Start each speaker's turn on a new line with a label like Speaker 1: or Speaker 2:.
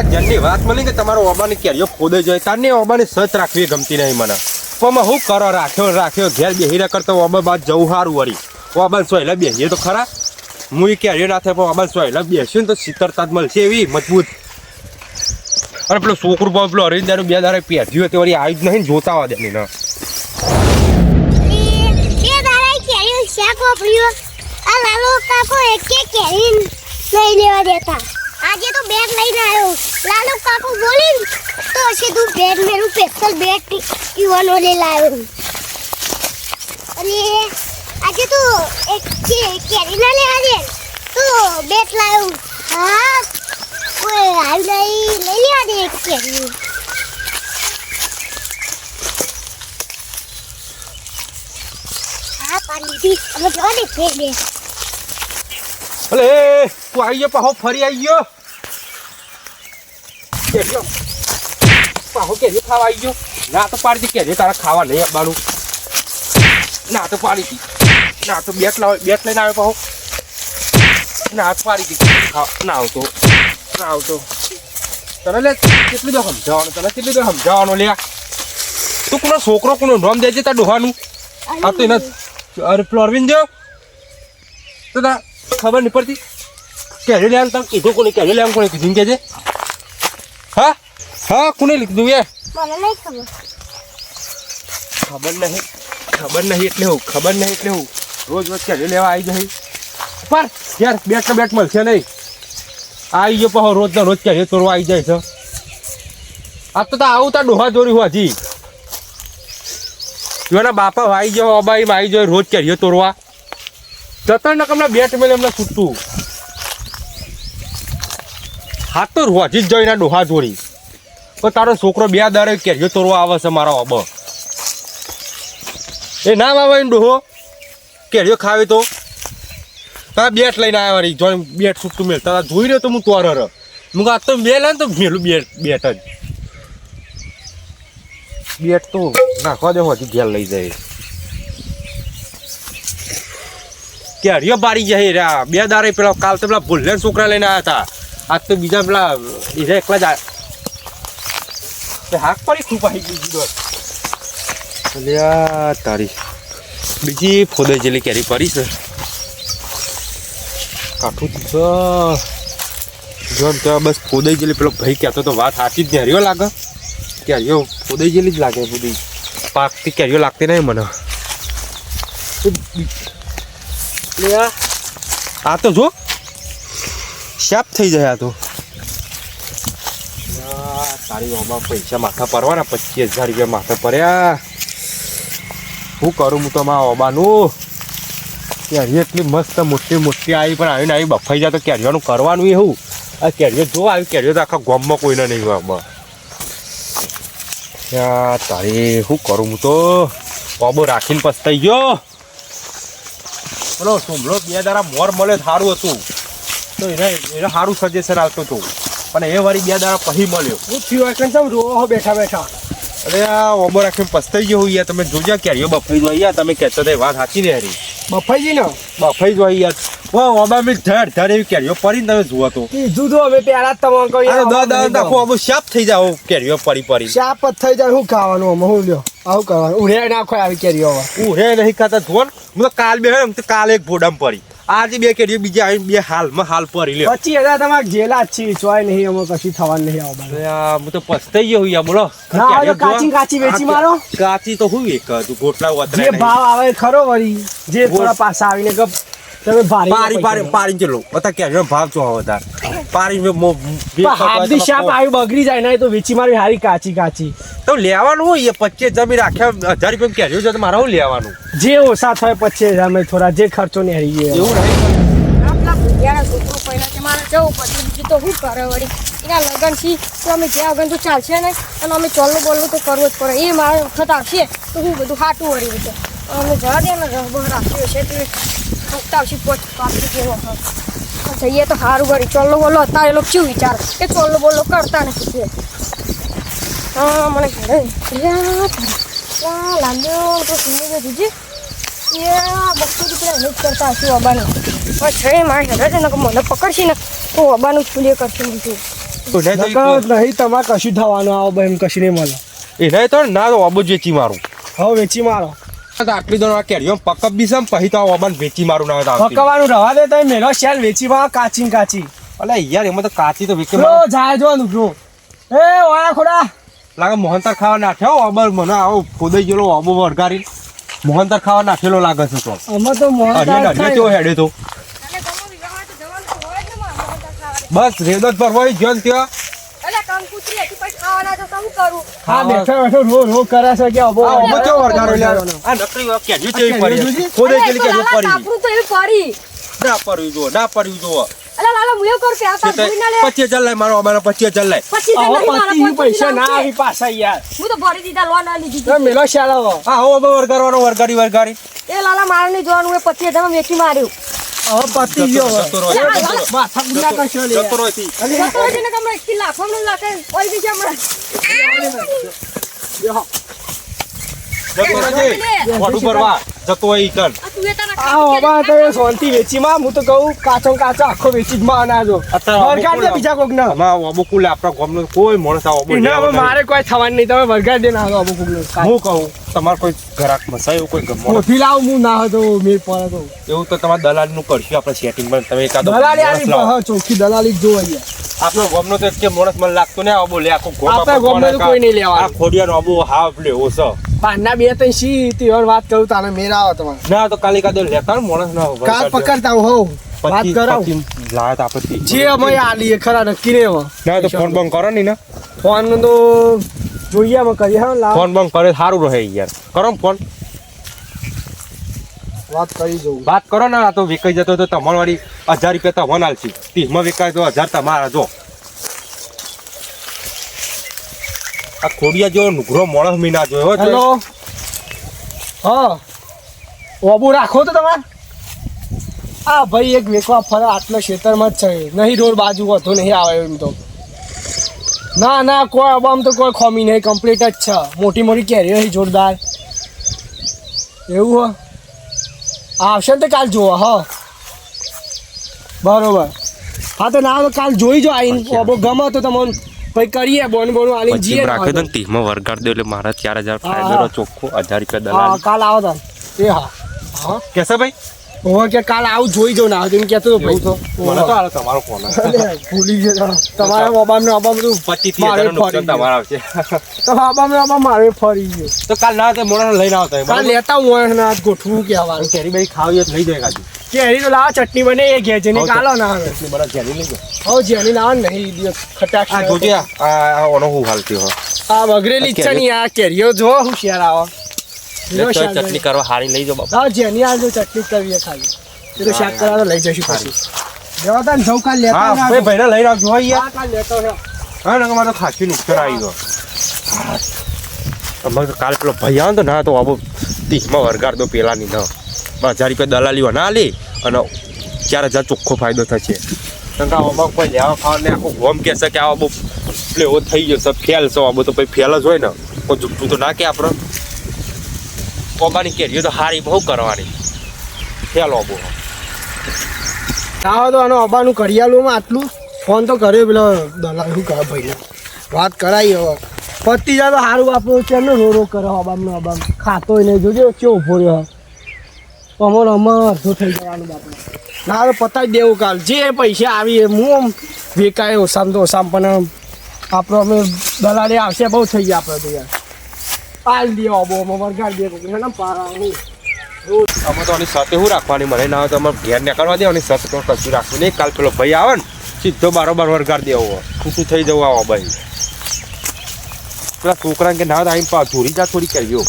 Speaker 1: આ જનની વાત મળી કે તમારો ઓબાની કેરીઓ ખોદે જોઈએ તારની ઓબાની સચ રાખવી ગમતી નહીં મને. પણ હું કરો રાખ્યો રાખ્યો, ઘેર બેહી કરતો ઓબા બાદ જવું સારું વળી. ઓબાન સોયલા બેસીએ તો ખરા. હું કેરીઓ ના થાય પણ ઓબાન સોયલા બેસ્યું ને તો શીતળતા જ મળશે એવી મજબૂત. અને પેલો છોકરું પણ પેલો અરવિંદાનું બે દારે પહેર્યું હતું, વળી આવી જ નહીં જોતા હોય દેની ના.
Speaker 2: આ લેવા દેતા. આજે તો બેગ લઈને આવ્યો. લાલો કાકો બોલી તો હશે તું બેગ મેરું સ્પેશિયલ બેગ પીવાનો લઈ લાવ્યો અને આજે તો એક કેરી ના લે આજે. તો બેગ લાવ્યો હા કોઈ આવી નહીં લઈ લેવા દે એક કેરી. હા, પાણી અમે જવા દે ફેર દે
Speaker 1: અલે, તું આવી ગયો પાછો, ફરી આવી ગયો? કેરીઓ ખાવા આવી ગયો. ના તો પાડી દી કેરીઓ ખાવા નહીં ના તો પાડી દી. ના તો બેટ લાવે, બેટ લઈને આવ્યો પાહો ના તો પાડી દી. ના આવતો. ના આવતો. તને લે, કેટલી દો સમજાવવાનું? તને કેટલી દો સમજાવવાનું લે? તું છોકરો, કોનો નામ દેજે તા ડોહાનું આ તો એના અરે તો ખબર નહીં પડતી. કેરી લેવાનું તમે કીધું કોને કેરી લેવાનું કોને કીધું કે છે? હા? હા કોને લીધું
Speaker 2: મને નહીં ખબર.
Speaker 1: ખબર નહીં. ખબર નહીં એટલે હું ખબર નહીં એટલે હું. રોજ રોજ ક્યારે લેવા આવી જઈ. પર યાર બેટ તો બેટ મળશે નહીં. આવી ગયો પાછો રોજ ના રોજ ક્યારે તોડવા આવી જાય છે. આ તો તા આવું તા ડોહા દોરી હું હજી જોના બાપા આવી ગયો અબાઈ આવી જાય રોજ ક્યારે તોડવા જતન ને કમના બેટ મેલે એમને છૂટતું. હા તો રોજી જ જોઈને ડોહા જોડી. પણ તારો છોકરો બે દાડે કેરીઓ તોડવા આવે છે મારો અબ એ ના આવે ડોહો. કેરીઓ ખાવે તો. તારા બેટ લઈને આવ્યા રહી જોઈ બેટ છૂટતું મેળ તારા જોઈ રહ્યો તો હું તોર રહ. હું આ તો મેલ ને તો મેલું બેટ બેટ જ. બેટ તો નાખવા દે હજી ઘેર લઈ જાય. કેરીઓ બારી જાય રે બે દારે પેલા, કાલ તો પેલા ભૂલ્યા છોકરા લઈને આવ્યા હતા. આજ તો બીજા પેલા બીજા એકલા જ હાક પડી ખૂબ આવી ગઈ અલ્યા તારી બીજી ફોદાઈ જેલી કેરી પડી છે. કાઠું જો. તો બસ ફોદાઈ જેલી પેલો ભાઈ કહેતો તો વાત સાચી જ કેરીઓ લાગે. કેરીઓ ફોદે જેલી જ લાગે બધી પાકથી કેરીઓ લાગતી નહીં મને. આ તો જો. શાપ થઈ જાય આ તો. તારી ઓમાં પૈસા માથા પરવાના પચીસ હજાર રૂપિયા માથા પડ્યા. શું કરું હું તો મારા ઓબાનું? કેરીઓ એટલી મસ્ત, મોટી મોટી આવી, પણ આવીને આવી બફાઈ જાય તો કેરીઓનું કરવાનું એવું આ કેરીઓ જો આવી, કેરીઓ તો આખા ગોમમાં કોઈને નહીં યા તારી શું કરું હું તો? ઓબો રાખીને પસ્તાઈ ગયો. બોલો સુમલો બે દારા મોર મળે સારું હતું. તો એને એને સારું સજેશન આવતું હતું. પણ એ વારી બે દાડા પછી મળ્યો.
Speaker 3: હું થયું કે સમ રો બેઠા બેઠા?
Speaker 1: અરે આ ઓબો રાખીને પસ્તાઈ ગયો યાર. તમે જોજો કેરીઓ બફાઈ જો યાર. તમે કહેતો તો વાત સાચી ને હરી
Speaker 3: બફાઈજી ને?
Speaker 1: બફાઈ જોઈ યાર. વાહ ઓબા મેં ધડ ધડ એવી કેરીઓ પડીને તમે જુઓ તો.
Speaker 3: કીધું તો હવે પહેલા તમારે તમને કહ્યું
Speaker 1: અરે દા દા ઓબો શાપ થઈ જાવ કેરીઓ પડી પડી.
Speaker 3: શાપ જ થઈ જાય. શું ખાવાનું આમાં? હું લ્યો? આવું કરવાનું? ઉરે નાખો આવી કેરીઓ હવે
Speaker 1: હું નહીં ખાતા જુઓ ને. હું તો કાલ બે કાલે એક ભોડામ પડી. આજે બે કેરીઓ બીજી આવી બે હાલમાં હાલ પડી લે
Speaker 3: પચીસ હજાર તમારે જેલા છે ચોય નહીં અમે કશું થવાનું નહીં આવું
Speaker 1: હું તો પસ્તાઈ ગયો યાર બોલો.
Speaker 3: કાચી કાચી વેચી મારો.
Speaker 1: કાચી તો હું એક ગોટલા
Speaker 3: જે ભાવ આવે ખરો વળી. જે થોડા પાસા આવીને ગપ. તમે ભારી
Speaker 1: પારી પારી પારી ચલો બતા કેરીઓ ભાવ ચો હવે પારી મે મો બે
Speaker 3: હાથની શાપ આવી બગડી જાય ને તો વેચી મારી હારી કાચી કાચી.
Speaker 1: તો લેવાનું હોય એ પચીસ જમી રાખ્યા હજાર રૂપિયા કેર્યું છે તો મારે હું લેવાનું?
Speaker 3: જે ઓછા થાય પચીસ હજાર મેં થોડા જે ખર્ચો ને હરી ગયો.
Speaker 1: એવું નહીં?
Speaker 4: કે અમે જ્યાં વગર તો ચાલશે ને અને અમે ચોલ્લું બોલવું તો કરવું જ પડે. એ મારા વખત આવશે તો હું બધું હાટું વળી રીતે અમે જવા દે ને છે તે વખત આવશે પોચ પાછી કેવો હા જઈએ તો સારું વળી. ચોલ્લો બોલો અત્યારે એ લોકો શું વિચાર કે ચોલ્લો બોલો કરતા નથી તે હા મને ઘરે લાગ્યો તો સુંદર જીજી. એ બસો રૂપિયા નહીં કરતા હશું અબાનું પણ છે મારે હેડે છે ને મને પકડશે ને તો અબાનું જ પુલિય કરશે બીજું.
Speaker 1: નહીં તો
Speaker 3: નકર નહીં તમારે કશું થવાનું આવો એમ કશું નહીં મળે.
Speaker 1: એ નહીં તો ના તો ઓબો જ વેચી મારું.
Speaker 3: હવે વેચી મારો.
Speaker 1: આટલી દોડવા કેરીઓ પકપ બી છે પછી તો ઓબાન વેચી મારું ના હતા
Speaker 3: પકવાનું રવા દે તમે મેલો શેલ વેચી વા કાચી કાચી.
Speaker 1: અલે યાર એમાં તો કાચી તો વેચી
Speaker 3: બ્રો જાય જો બ્રો એ ઓળા ખોડા.
Speaker 1: લાગે મોહનતાર ખાવા નાખ્યો? ઓબર મને આવો ખોદાઈ ગયેલો ઓબો વરગારી મોહનતાર ખાવા નાખેલો લાગે છે તો.
Speaker 3: અમે તો
Speaker 1: અરે અરે કેવો હેડે તો?
Speaker 4: હોય ખાવા.
Speaker 1: બસ રેદત પર ગયો ને ત્યાં.
Speaker 4: એટલે કંકુતરી હતી પછી ખાવાના તો શું કરું?
Speaker 3: હા બેઠો બેઠો રો રો કરે છે કે અબો.
Speaker 1: આ કેવો વરગારો લે આ નકરી કેરી કેવી પડી. ખોદાઈ ગયેલી કેરી
Speaker 4: અરે,
Speaker 1: પડી.
Speaker 4: તાપરું તો એવું પડી.
Speaker 1: ના પડ્યું જો ના પડ્યું જો
Speaker 4: એટલે લાલો હું એવું કે આ તાર ના લે.
Speaker 1: પચીસ હજાર મારો અમારે પચીસ હજાર લાય.
Speaker 4: પછી તો
Speaker 3: હવે
Speaker 4: નહીં મારા
Speaker 3: પતિ
Speaker 4: કોઈ
Speaker 3: પૈસા ના આવી પાછા યાર.
Speaker 4: હું તો ભરી દીધા લોન લીધી.
Speaker 3: મેલો
Speaker 1: હા હો વરગારવાનો
Speaker 4: એ લાલા મારે ની જોવાનું એ પચીસ હજારમાં વેચી માર્યું.
Speaker 3: પતિ ગયો માથા ગુના કરશો લે
Speaker 1: જતો થી.
Speaker 4: જતો રહેજે ને કમરે એકથી લાખોનું લાખે ઓય બી છે હમણાં.
Speaker 1: જતો રહેજે. મોઢું ભરવા. જતો હોય
Speaker 4: આ તું એ તારા
Speaker 3: આ હોવા તો એ શાંતિ વેચી માં હું તો કહું કાચો કાચો આખો વેચી જ માં અનાજો.
Speaker 1: અત્યારે
Speaker 3: વરગાડ દે બીજા કોક ના
Speaker 1: આમાં અબુ આપણા ગામનો કોઈ માણસ આ અબુ
Speaker 3: ના મારે કોઈ થવાનું નહીં. તમે વરગાડ દે ના આવો
Speaker 1: હું કહું તમારે કોઈ ઘરાક મસાય એવું કોઈ ગમો
Speaker 3: મોથી લાવ હું ના હતો મેં તો.
Speaker 1: એવું તો તમારે દલાલનું કરશું આપણે સેટિંગમાં. તમે એકાદો
Speaker 3: દલાલી
Speaker 1: માણસ
Speaker 3: હા ચોખ્ખી દલાલી જ જોવા યાર.
Speaker 1: આપણો ગામનો તો એક કે મોણસ મને લાગતો ને આવો લે આખો ગોમ
Speaker 3: આપણો ગામનો કોઈ નહીં લેવા
Speaker 1: આ ખોડિયાનો આબો હાફ લેવો છે.
Speaker 3: પાનના બે ત્રણ સી તીવર વાત કરું તારે મેરા આવો તમારે.
Speaker 1: ના તો કાલે કાદો લેતા ને માણસ ના
Speaker 3: કાલ પકડતા હો વાત કરાવ.
Speaker 1: લાયા તા આપણે
Speaker 3: જે અમે આલીએ ખરા નક્કી ને
Speaker 1: ના તો ફોન બંધ કરો ને ને.
Speaker 3: ફોન તો જોઈએ અમે કરીએ હા લાવ.
Speaker 1: ફોન બંધ કરે સારું રહે યાર. કરો ફોન.
Speaker 3: વાત કરી જોઉં.
Speaker 1: વાત કરો ને આ તો વિકાઈ જતો તો તમારી વાળી હજાર રૂપિયા તમને આલશી. ત્રીસમાં વિકાય તો હજાર તમારા જો. આ ખોડિયા જેવો નુઘરો માણસ મીના જોયો છે.
Speaker 3: હેલો હા. ઓબુ રાખો તો તમારે. આ ભાઈ એક વેકવા ફરા આટલા ક્ષેત્રમાં જ છે. નહીં રોડ બાજુ હતો નહીં આવે એમ તો. ના ના કોઈ અબામ તો કોઈ ખોમી નહીં કમ્પ્લીટ જ છે. મોટી મોટી કેરીઓ છે જોરદાર. એવું હો. આવશે ને તો કાલ જોવા હા. બરોબર. હા તો ના કાલ જોઈ જો આવીને. ગમે તો તમને પછી કરીએ બોન બોન આલી
Speaker 1: પછી
Speaker 3: જીએ
Speaker 1: રાખે તો ને માં વરગાડ દો એટલે મારા ચાર હજાર ફાયદો ચોખ્ખો હજાર રૂપિયા
Speaker 3: હા
Speaker 1: દલાલ
Speaker 3: કાલ આવો તો એ હા. હા.
Speaker 1: કેસા ભાઈ?
Speaker 3: ઓવા કે કાલ આવું જોઈ જો ના એમ કેતો ભાઈ. તો
Speaker 1: મને તો આલો તમારો ફોન
Speaker 3: ભૂલી ગયો તમારા બાબા ને બાબા બધું
Speaker 1: પચીસ
Speaker 3: મારે
Speaker 1: હજાર નુકસાન
Speaker 3: ફરી
Speaker 1: તમારા આવશે.
Speaker 3: તો બાબા ને બાબા મારે ફરી ગયો.
Speaker 1: તો કાલ ના તે મોડા લઈને આવતા
Speaker 3: કાલ લેતા હું ને આજ ગોઠવું કહેવાનું
Speaker 1: કેરી ભાઈ ખાવી તો લઈ જાય કાજુ.
Speaker 3: કેરી તો લાવો ચટણી બને એ ઘેર જઈને કાલો ના આવે
Speaker 1: એટલી બધા ઘેરી લઈ જાય
Speaker 3: હો જેની ના ને એ દિવસ ખટાક
Speaker 1: આ જોજે આ ઓનો હું હાલતી હો
Speaker 3: આ વગરેલી જ આ કેરીઓ જો હુશિયાર આવો. લીલો
Speaker 1: ચટણી કરવા હારી લઈ જાવ બાપા.
Speaker 3: હા જેની આ જો ચટણી કરવી ખાલી. એ તો શાક કરવા તો લઈ જઈશું પછી. જવા તા ને કાલ લેતા
Speaker 1: હા ભાઈ ભાઈને આવજો હો યાર.
Speaker 3: કાલ લેતો હે
Speaker 1: હા નંગ મારે ખાસી નુકસાન આવી ગયો. અમારે કાલ પેલો ભાઈ આવે તો ના તો આવો ત્રીસમાં વરગાડ દો પેલાની ના. હજાર રૂપિયા દલાલી ના લે. અને ચાર હજાર ચોખ્ખો ફાયદો થશે. કારણ કે આમાં કોઈ લેવા ખાવા ને આખું ગોમ કહેશે કે આ બહુ એટલે એવો થઈ ગયો સબ ફેલ છો. આ બધું પછી ફેલ જ હોય ને. કોઈ જુઠ્ઠું તો ના આપણે. ઓગાની કેરીઓ તો હારી બહુ કરવાની. ફેલ ઓબો
Speaker 3: આવો તો આનો અબાનું કરિયાલું આટલું ફોન તો કર્યો પેલો દલાલ. શું કહે ભાઈને? વાત કરાવી હવે. પતી જાય તો સારું બાપુ. કેમ રો રો કરે અબામનો અબામ? ખાતો નહીં. જોજો કેવો ઊભો રહ્યો. અમર અમર શું થઈ જવાનું બાપુ. ના પતા પતાવી દેવું કાલ. જે પૈસા આવી એ હું આમ વેકાય ઓછામ તો ઓછામ પણ આપણો અમે દલાલી આવશે બહુ થઈ ગયા આપણે તો યાર. પાલ દેવો બહુ અમે વરગાડ દે ને ના
Speaker 1: અમે તો આની સાથે શું રાખવાની મને ના હોય તો અમારે ઘેર નીકળવા દે અને સાથે તો કશું રાખવું નહીં. કાલ પેલો ભાઈ આવે ને સીધો બારોબાર વરગાડ દેવો. ખુશું થઈ જવું આવો ભાઈ. પેલા છોકરાને કે ના આવીને પા ધોરી જા થોડી કરજો